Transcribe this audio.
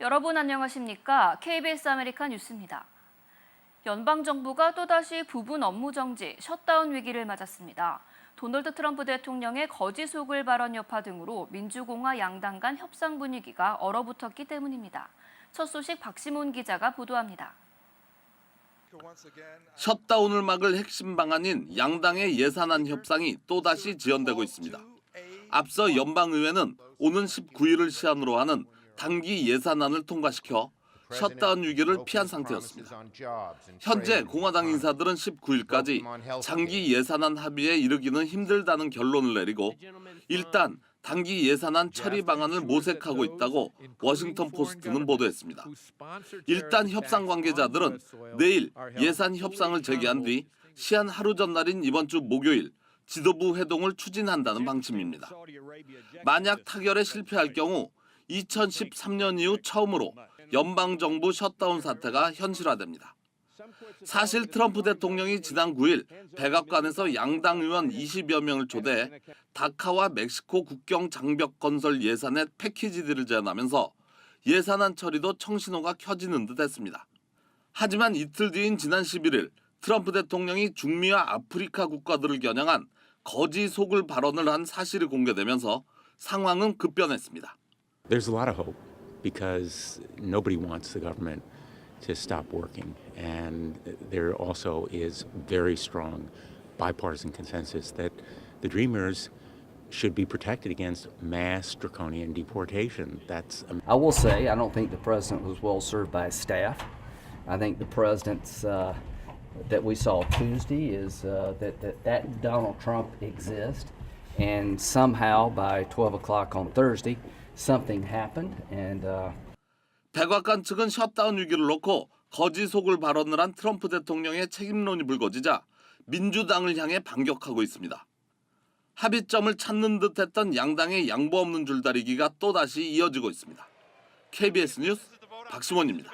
여러분 안녕하십니까? KBS 아메리카 뉴스입니다. 연방 정부가 또다시 부분 업무 정지, 셧다운 위기를 맞았습니다. 도널드 트럼프 대통령의 거짓 속을 발언 여파 등으로 민주공화 양당 간 협상 분위기가 얼어붙었기 때문입니다. 첫 소식 박시몬 기자가 보도합니다. 셧다운을 막을 핵심 방안인 양당의 예산안 협상이 또다시 지연되고 있습니다. 앞서 연방의회는 오는 19일을 시한으로 하는 단기 예산안을 통과시켜 셧다운 위기를 피한 상태였습니다. 현재 공화당 인사들은 19일까지 장기 예산안 합의에 이르기는 힘들다는 결론을 내리고 일단 단기 예산안 처리 방안을 모색하고 있다고 워싱턴 포스트는 보도했습니다. 일단 협상 관계자들은 내일 예산 협상을 재개한 뒤 시한 하루 전날인 이번 주 목요일 지도부 회동을 추진한다는 방침입니다. 만약 타결에 실패할 경우 2013년 이후 처음으로 연방 정부 셧다운 사태가 현실화됩니다. 사실 트럼프 대통령이 지난 9일 백악관에서 양당 의원 20여 명을 초대해 다카와 멕시코 국경 장벽 건설 예산의 패키지들을 제안하면서 예산안 처리도 청신호가 켜지는 듯 했습니다. 하지만 이틀 뒤인 지난 11일 트럼프 대통령이 중미와 아프리카 국가들을 겨냥한 거지 속을 발언을 한 사실이 공개되면서 상황은 급변했습니다. There's a lot of hope because nobody wants the government to stop working. And there also is very strong bipartisan consensus that the Dreamers should be protected against mass draconian deportation. That's a I will say, I don't think the president was well served by his staff. I think the president's uh, that we saw Tuesday is uh, that, that that Donald Trump exists, and somehow by 12 o'clock on Thursday, something happened, and uh, 백악관 측은 셧다운 위기를 놓고 거지 속을 발언을 한 트럼프 대통령의 책임론이 불거지자 민주당을 향해 반격하고 있습니다. 합의점을 찾는 듯했던 양당의 양보 없는 줄다리기가 또다시 이어지고 있습니다. KBS 뉴스 박시원입니다.